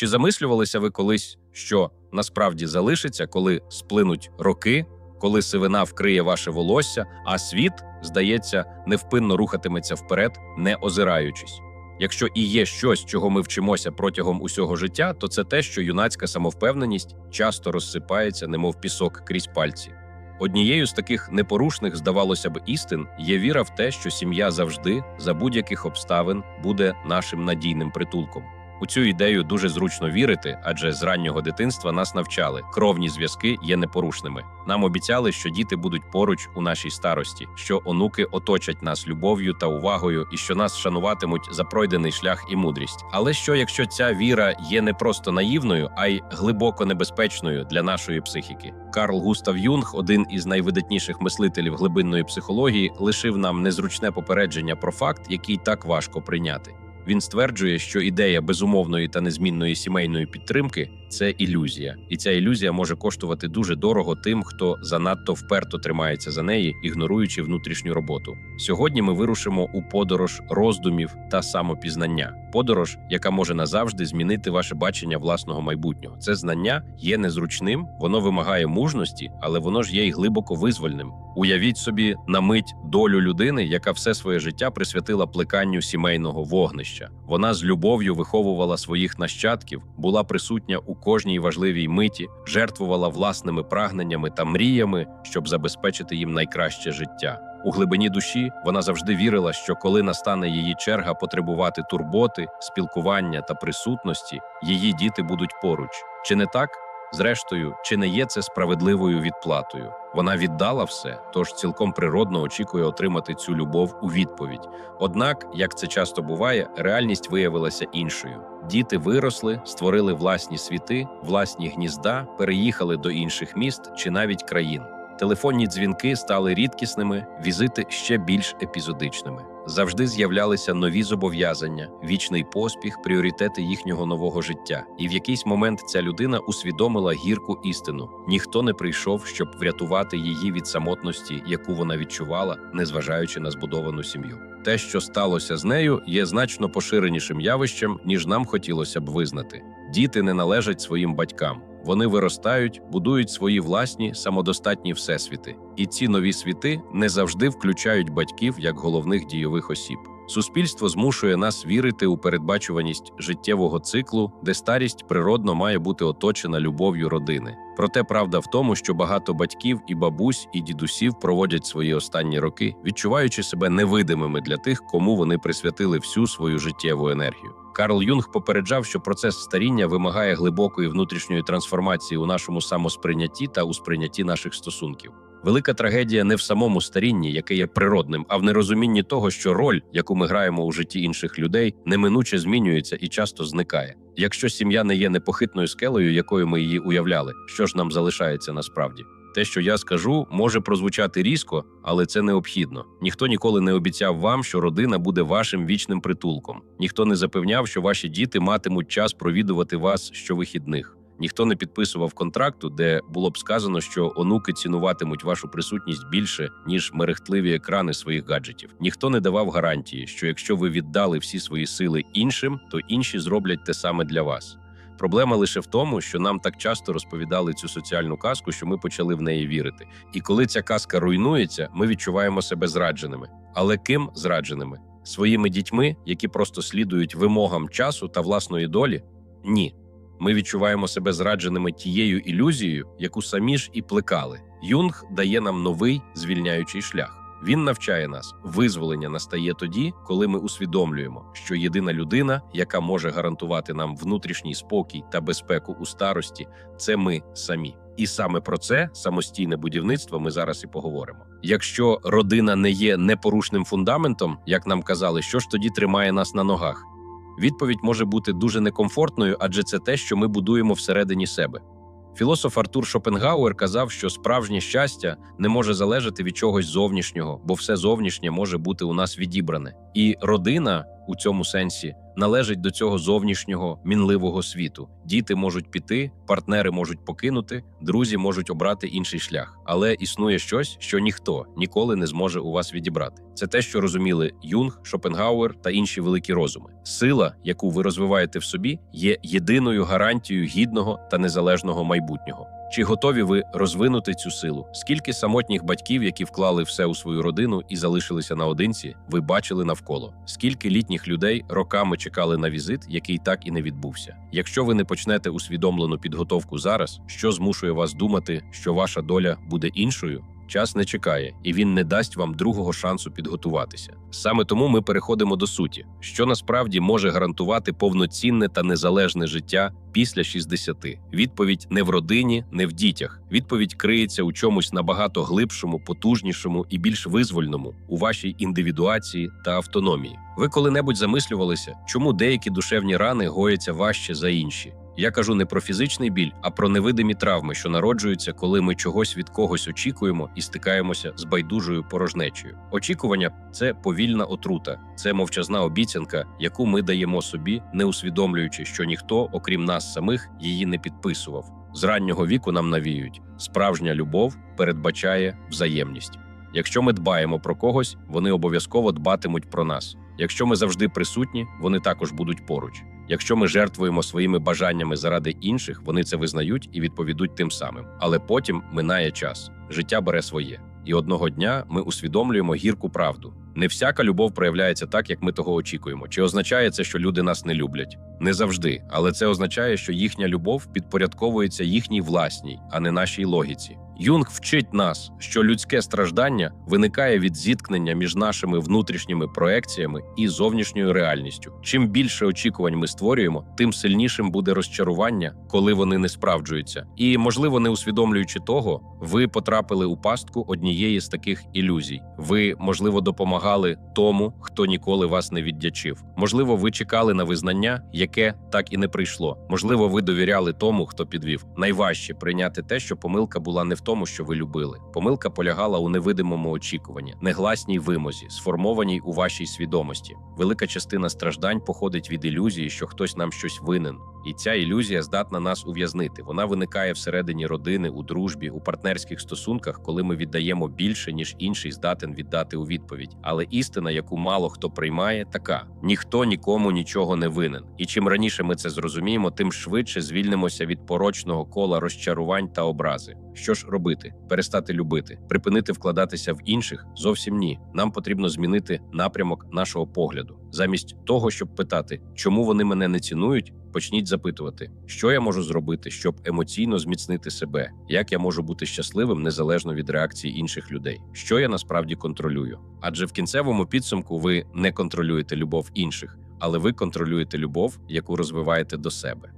Чи замислювалися ви колись, що насправді залишиться, коли сплинуть роки, коли сивина вкриє ваше волосся, а світ, здається, невпинно рухатиметься вперед, не озираючись? Якщо і є щось, чого ми вчимося протягом усього життя, то це те, що юнацька самовпевненість часто розсипається, немов пісок крізь пальці. Однією з таких непорушних, здавалося б, істин є віра в те, що сім'я завжди, за будь-яких обставин, буде нашим надійним притулком. У цю ідею дуже зручно вірити, адже з раннього дитинства нас навчали, кровні зв'язки є непорушними. Нам обіцяли, що діти будуть поруч у нашій старості, що онуки оточать нас любов'ю та увагою, і що нас шануватимуть за пройдений шлях і мудрість. Але що, якщо ця віра є не просто наївною, а й глибоко небезпечною для нашої психіки? Карл Густав Юнг, один із найвидатніших мислителів глибинної психології, лишив нам незручне попередження про факт, який так важко прийняти. Він стверджує, що ідея безумовної та незмінної сімейної підтримки це ілюзія, і ця ілюзія може коштувати дуже дорого тим, хто занадто вперто тримається за неї, ігноруючи внутрішню роботу. Сьогодні ми вирушимо у подорож роздумів та самопізнання. Подорож, яка може назавжди змінити ваше бачення власного майбутнього. Це знання є незручним, воно вимагає мужності, але воно ж є й глибоко визвольним. Уявіть собі на мить долю людини, яка все своє життя присвятила плеканню сімейного вогнища. Вона з любов'ю виховувала своїх нащадків, була присутня у кожній важливій миті, жертвувала власними прагненнями та мріями, щоб забезпечити їм найкраще життя. У глибині душі вона завжди вірила, що коли настане її черга потребувати турботи, спілкування та присутності, її діти будуть поруч. Чи не так? Зрештою, чи не є це справедливою відплатою? Вона віддала все, тож цілком природно очікує отримати цю любов у відповідь. Однак, як це часто буває, реальність виявилася іншою. Діти виросли, створили власні світи, власні гнізда, переїхали до інших міст чи навіть країн. Телефонні дзвінки стали рідкісними, візити ще більш епізодичними. Завжди з'являлися нові зобов'язання, вічний поспіх, пріоритети їхнього нового життя. І в якийсь момент ця людина усвідомила гірку істину: ніхто не прийшов, щоб врятувати її від самотності, яку вона відчувала, незважаючи на збудовану сім'ю. Те, що сталося з нею, є значно поширенішим явищем, ніж нам хотілося б визнати. Діти не належать своїм батькам. Вони виростають, будують свої власні самодостатні всесвіти, і ці нові світи не завжди включають батьків як головних дійових осіб. Суспільство змушує нас вірити у передбачуваність життєвого циклу, де старість природно має бути оточена любов'ю родини. Проте правда в тому, що багато батьків і бабусь, і дідусів проводять свої останні роки, відчуваючи себе невидимими для тих, кому вони присвятили всю свою життєву енергію. Карл Юнг попереджав, що процес старіння вимагає глибокої внутрішньої трансформації у нашому самосприйнятті та у сприйнятті наших стосунків. Велика трагедія не в самому старінні, яке є природним, а в нерозумінні того, що роль, яку ми граємо у житті інших людей, неминуче змінюється і часто зникає. Якщо сім'я не є непохитною скелею, якою ми її уявляли, що ж нам залишається насправді? Те, що я скажу, може прозвучати різко, але це необхідно. Ніхто ніколи не обіцяв вам, що родина буде вашим вічним притулком. Ніхто не запевняв, що ваші діти матимуть час провідувати вас щовихідних. Ніхто не підписував контракту, де було б сказано, що онуки цінуватимуть вашу присутність більше ніж мерехтливі екрани своїх гаджетів. Ніхто не давав гарантії, що якщо ви віддали всі свої сили іншим, то інші зроблять те саме для вас. Проблема лише в тому, що нам так часто розповідали цю соціальну казку, що ми почали в неї вірити. І коли ця казка руйнується, ми відчуваємо себе зрадженими. Але ким зрадженими? Своїми дітьми, які просто слідують вимогам часу та власної долі? Ні. Ми відчуваємо себе зрадженими тією ілюзією, яку самі ж і плекали. Юнг дає нам новий звільняючий шлях. Він навчає нас, визволення настає тоді, коли ми усвідомлюємо, що єдина людина, яка може гарантувати нам внутрішній спокій та безпеку у старості, це ми самі. І саме про це самостійне будівництво ми зараз і поговоримо. Якщо родина не є непорушним фундаментом, як нам казали, що ж тоді тримає нас на ногах? Відповідь може бути дуже некомфортною, адже це те, що ми будуємо всередині себе. Філософ Артур Шопенгауер казав, що справжнє щастя не може залежати від чогось зовнішнього, бо все зовнішнє може бути у нас відібране. І родина у цьому сенсі належить до цього зовнішнього мінливого світу. Діти можуть піти, партнери можуть покинути, друзі можуть обрати інший шлях. Але існує щось, що ніхто ніколи не зможе у вас відібрати. Це те, що розуміли Юнг, Шопенгауер та інші великі розуми. Сила, яку ви розвиваєте в собі, є єдиною гарантією гідного та незалежного майбутнього. Чи готові ви розвинути цю силу? Скільки самотніх батьків, які вклали все у свою родину і залишилися наодинці, ви бачили навколо? Скільки літніх людей роками чекали на візит, який так і не відбувся? Якщо ви не почнете усвідомлену підготовку зараз, що змушує вас думати, що ваша доля буде іншою? Час не чекає, і він не дасть вам другого шансу підготуватися. Саме тому ми переходимо до суті, що насправді може гарантувати повноцінне та незалежне життя після 60. Відповідь не в родині, не в дітях. Відповідь криється у чомусь набагато глибшому, потужнішому і більш визвольному у вашій індивідуації та автономії. Ви коли-небудь замислювалися, чому деякі душевні рани гояться важче за інші? Я кажу не про фізичний біль, а про невидимі травми, що народжуються, коли ми чогось від когось очікуємо і стикаємося з байдужою порожнечею. Очікування це повільна отрута, це мовчазна обіцянка, яку ми даємо собі, не усвідомлюючи, що ніхто, окрім нас самих, її не підписував. З раннього віку нам навіють, справжня любов передбачає взаємність. Якщо ми дбаємо про когось, вони обов'язково дбатимуть про нас. Якщо ми завжди присутні, вони також будуть поруч. Якщо ми жертвуємо своїми бажаннями заради інших, вони це визнають і відповідуть тим самим. Але потім минає час, життя бере своє, і одного дня ми усвідомлюємо гірку правду. Не всяка любов проявляється так, як ми того очікуємо. Чи означає це, що люди нас не люблять? Не завжди, але це означає, що їхня любов підпорядковується їхній власній, а не нашій логіці. Юнг вчить нас, що людське страждання виникає від зіткнення між нашими внутрішніми проекціями і зовнішньою реальністю. Чим більше очікувань ми створюємо, тим сильнішим буде розчарування, коли вони не справджуються. І, можливо, не усвідомлюючи того, ви потрапили у пастку однієї з таких ілюзій. Ви, можливо, допомагали тому, хто ніколи вас не віддячив. Можливо, ви чекали на визнання, яке так і не прийшло. Можливо, ви довіряли тому, хто підвів. Найважче прийняти те, що помилка була не в тому, що ви любили. Помилка полягала у невидимому очікуванні, негласній вимозі, сформованій у вашій свідомості. Велика частина страждань походить від ілюзії, що хтось нам щось винен. І ця ілюзія здатна нас ув'язнити. Вона виникає всередині родини, у дружбі, у партнерських стосунках, коли ми віддаємо більше, ніж інший здатен віддати у відповідь. Але істина, яку мало хто приймає, така: ніхто нікому нічого не винен. І чим раніше ми це зрозуміємо, тим швидше звільнимося від порочного кола розчарувань та образи. Що ж робити? Перестати любити, припинити вкладатися в інших? Зовсім ні. Нам потрібно змінити напрямок нашого погляду. Замість того, щоб питати, чому вони мене не цінують. Почніть запитувати, що я можу зробити, щоб емоційно зміцнити себе, як я можу бути щасливим незалежно від реакції інших людей, що я насправді контролюю. Адже в кінцевому підсумку ви не контролюєте любов інших, але ви контролюєте любов, яку розвиваєте до себе.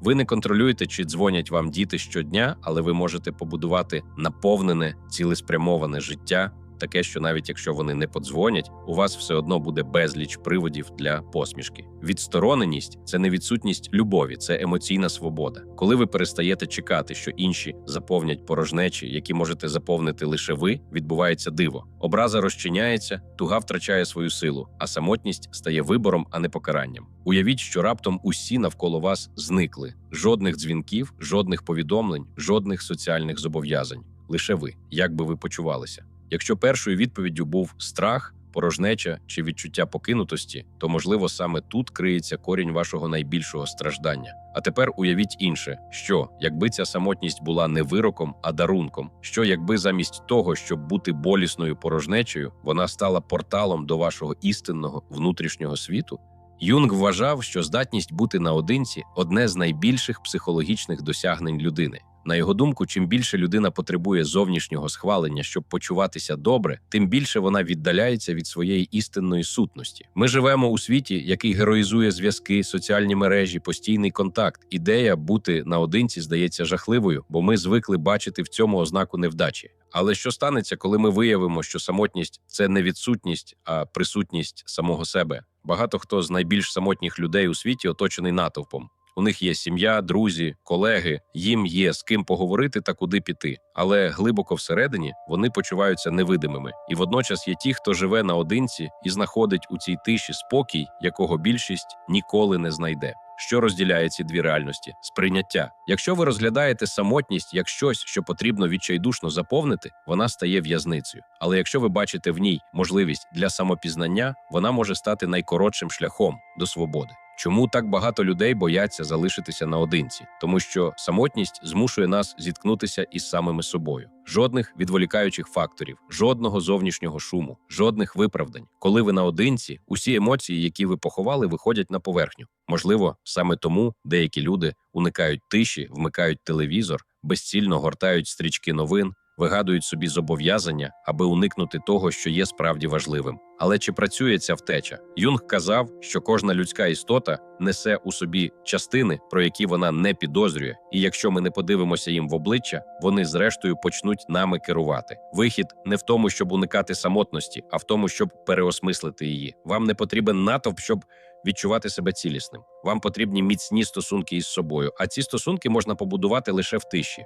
Ви не контролюєте, чи дзвонять вам діти щодня, але ви можете побудувати наповнене, цілеспрямоване життя, таке, що навіть якщо вони не подзвонять, у вас все одно буде безліч приводів для посмішки. Відстороненість це не відсутність любові, це емоційна свобода. Коли ви перестаєте чекати, що інші заповнять порожнечі, які можете заповнити лише ви, відбувається диво. Образа розчиняється, туга втрачає свою силу, а самотність стає вибором, а не покаранням. Уявіть, що раптом усі навколо вас зникли. Жодних дзвінків, жодних повідомлень, жодних соціальних зобов'язань. Лише ви, як би ви почувалися. Якщо першою відповіддю був страх, порожнеча чи відчуття покинутості, то можливо саме тут криється корінь вашого найбільшого страждання. А тепер уявіть інше, що якби ця самотність була не вироком, а дарунком, що якби замість того, щоб бути болісною порожнечею, вона стала порталом до вашого істинного внутрішнього світу. Юнг вважав, що здатність бути наодинці одне з найбільших психологічних досягнень людини. На його думку, чим більше людина потребує зовнішнього схвалення, щоб почуватися добре, тим більше вона віддаляється від своєї істинної сутності. Ми живемо у світі, який героїзує зв'язки, соціальні мережі, постійний контакт. Ідея бути наодинці здається жахливою, бо ми звикли бачити в цьому ознаку невдачі. Але що станеться, коли ми виявимо, що самотність це не відсутність, а присутність самого себе? Багато хто з найбільш самотніх людей у світі оточений натовпом. У них є сім'я, друзі, колеги, їм є з ким поговорити та куди піти. Але глибоко всередині вони почуваються невидимими. І водночас є ті, хто живе наодинці і знаходить у цій тиші спокій, якого більшість ніколи не знайде. Що розділяє ці дві реальності? Сприйняття. Якщо ви розглядаєте самотність як щось, що потрібно відчайдушно заповнити, вона стає в'язницею. Але якщо ви бачите в ній можливість для самопізнання, вона може стати найкоротшим шляхом до свободи. Чому так багато людей бояться залишитися наодинці? Тому що самотність змушує нас зіткнутися із самими собою. Жодних відволікаючих факторів, жодного зовнішнього шуму, жодних виправдань. Коли ви наодинці, усі емоції, які ви поховали, виходять на поверхню. Можливо, саме тому деякі люди уникають тиші, вмикають телевізор, безцільно гортають стрічки новин, вигадують собі зобов'язання, аби уникнути того, що є справді важливим. Але чи працює ця втеча? Юнг казав, що кожна людська істота несе у собі частини, про які вона не підозрює, і якщо ми не подивимося їм в обличчя, вони зрештою почнуть нами керувати. Вихід не в тому, щоб уникати самотності, а в тому, щоб переосмислити її. Вам не потрібен натовп, щоб відчувати себе цілісним. Вам потрібні міцні стосунки із собою, а ці стосунки можна побудувати лише в тиші.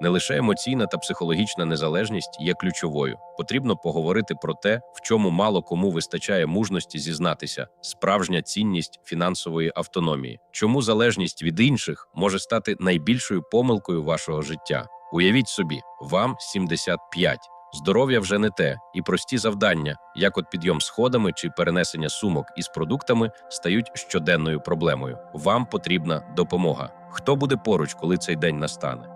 Не лише емоційна та психологічна незалежність є ключовою. Потрібно поговорити про те, в чому мало кому вистачає мужності зізнатися, справжня цінність фінансової автономії. Чому залежність від інших може стати найбільшою помилкою вашого життя? Уявіть собі, вам 75. Здоров'я вже не те, і прості завдання, як от підйом сходами чи перенесення сумок із продуктами, стають щоденною проблемою. Вам потрібна допомога. Хто буде поруч, коли цей день настане?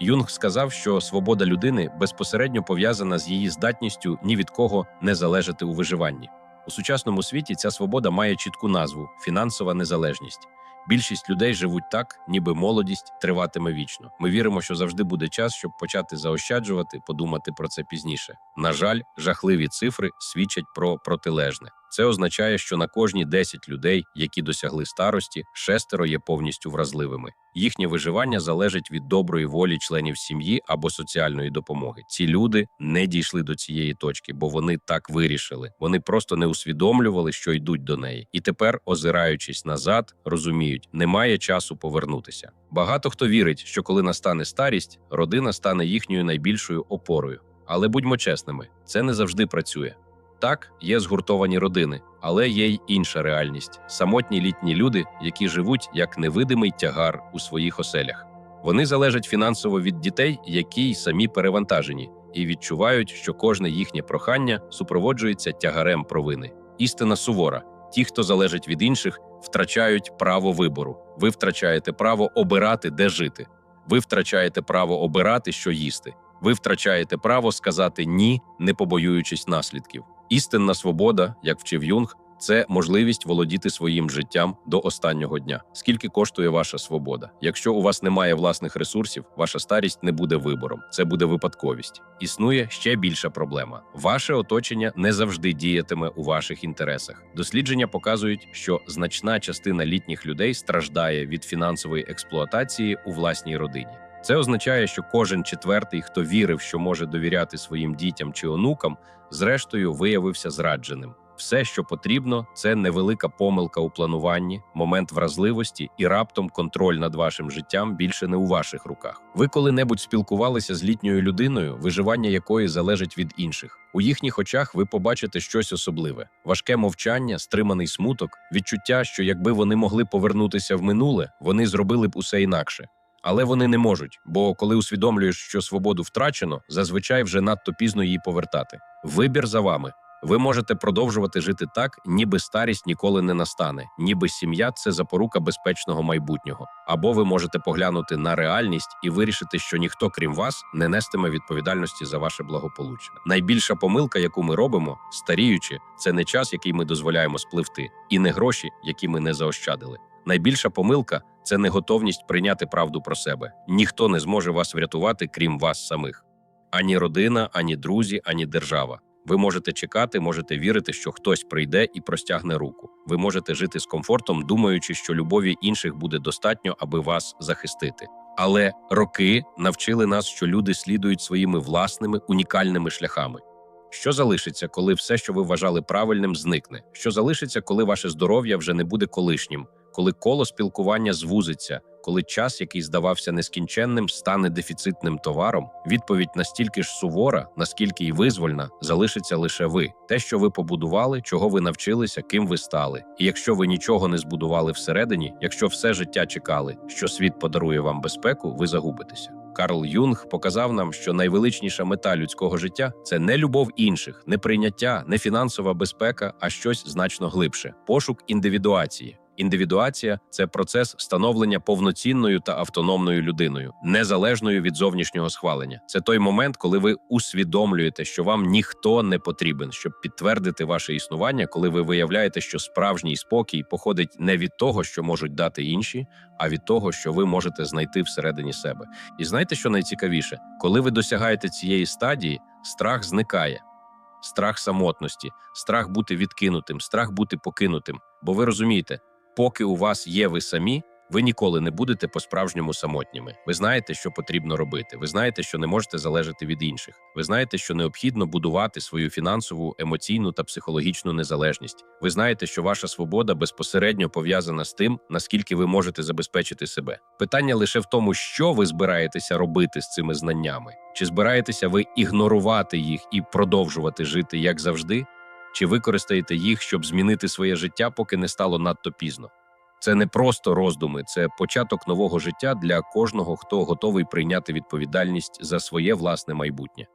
Юнг сказав, що свобода людини безпосередньо пов'язана з її здатністю ні від кого не залежати у виживанні. У сучасному світі ця свобода має чітку назву фінансова незалежність. Більшість людей живуть так, ніби молодість триватиме вічно. Ми віримо, що завжди буде час, щоб почати заощаджувати, подумати про це пізніше. На жаль, жахливі цифри свідчать про протилежне. Це означає, що на кожні 10 людей, які досягли старості, шестеро є повністю вразливими. Їхнє виживання залежить від доброї волі членів сім'ї або соціальної допомоги. Ці люди не дійшли до цієї точки, бо вони так вирішили. Вони просто не усвідомлювали, що йдуть до неї, і тепер, озираючись назад, розуміють, немає часу повернутися. Багато хто вірить, що коли настане старість, родина стане їхньою найбільшою опорою. Але будьмо чесними, це не завжди працює. Так, є згуртовані родини, але є й інша реальність самотні літні люди, які живуть як невидимий тягар у своїх оселях. Вони залежать фінансово від дітей, які й самі перевантажені, і відчувають, що кожне їхнє прохання супроводжується тягарем провини. Істина сувора: ті, хто залежить від інших, втрачають право вибору. Ви втрачаєте право обирати, де жити. Ви втрачаєте право обирати, що їсти. Ви втрачаєте право сказати ні, не побоюючись наслідків. Істинна свобода, як вчив Юнг, це можливість володіти своїм життям до останнього дня. Скільки коштує ваша свобода? Якщо у вас немає власних ресурсів, ваша старість не буде вибором, це буде випадковість. Існує ще більша проблема: ваше оточення не завжди діятиме у ваших інтересах. Дослідження показують, що значна частина літніх людей страждає від фінансової експлуатації у власній родині. Це означає, що кожен четвертий, хто вірив, що може довіряти своїм дітям чи онукам, зрештою виявився зрадженим. Все, що потрібно, це невелика помилка у плануванні, момент вразливості і раптом контроль над вашим життям більше не у ваших руках. Ви коли-небудь спілкувалися з літньою людиною, виживання якої залежить від інших. У їхніх очах ви побачите щось особливе: важке мовчання, стриманий смуток, відчуття, що якби вони могли повернутися в минуле, вони зробили б усе інакше. Але вони не можуть, бо коли усвідомлюєш, що свободу втрачено, зазвичай вже надто пізно її повертати. Вибір за вами. Ви можете продовжувати жити так, ніби старість ніколи не настане, ніби сім'я це запорука безпечного майбутнього. Або ви можете поглянути на реальність і вирішити, що ніхто, крім вас, не нестиме відповідальності за ваше благополуччя. Найбільша помилка, яку ми робимо, старіючи, це не час, який ми дозволяємо спливти, і не гроші, які ми не заощадили. Найбільша помилка це неготовність прийняти правду про себе. Ніхто не зможе вас врятувати, крім вас самих. Ані родина, ані друзі, ані держава. Ви можете чекати, можете вірити, що хтось прийде і простягне руку. Ви можете жити з комфортом, думаючи, що любові інших буде достатньо, аби вас захистити. Але роки навчили нас, що люди слідують своїми власними унікальними шляхами. Що залишиться, коли все, що ви вважали правильним, зникне? Що залишиться, коли ваше здоров'я вже не буде колишнім? Коли коло спілкування звузиться, коли час, який здавався нескінченним, стане дефіцитним товаром, відповідь настільки ж сувора, наскільки й визвольна, залишиться лише ви, те, що ви побудували, чого ви навчилися, ким ви стали. І якщо ви нічого не збудували всередині, якщо все життя чекали, що світ подарує вам безпеку, ви загубитеся. Карл Юнг показав нам, що найвеличніша мета людського життя це не любов інших, не прийняття, не фінансова безпека, а щось значно глибше пошук індивідуації. Індивідуація це процес становлення повноцінною та автономною людиною, незалежною від зовнішнього схвалення. Це той момент, коли ви усвідомлюєте, що вам ніхто не потрібен, щоб підтвердити ваше існування, коли ви виявляєте, що справжній спокій походить не від того, що можуть дати інші, а від того, що ви можете знайти всередині себе. І знаєте, що найцікавіше, коли ви досягаєте цієї стадії, страх зникає. Страх самотності, страх бути відкинутим, страх бути покинутим. Бо ви розумієте, поки у вас є ви самі, ви ніколи не будете по-справжньому самотніми. Ви знаєте, що потрібно робити. Ви знаєте, що не можете залежати від інших. Ви знаєте, що необхідно будувати свою фінансову, емоційну та психологічну незалежність. Ви знаєте, що ваша свобода безпосередньо пов'язана з тим, наскільки ви можете забезпечити себе. Питання лише в тому, що ви збираєтеся робити з цими знаннями. Чи збираєтеся ви ігнорувати їх і продовжувати жити як завжди? Чи використаєте їх, щоб змінити своє життя, поки не стало надто пізно? Це не просто роздуми, це початок нового життя для кожного, хто готовий прийняти відповідальність за своє власне майбутнє.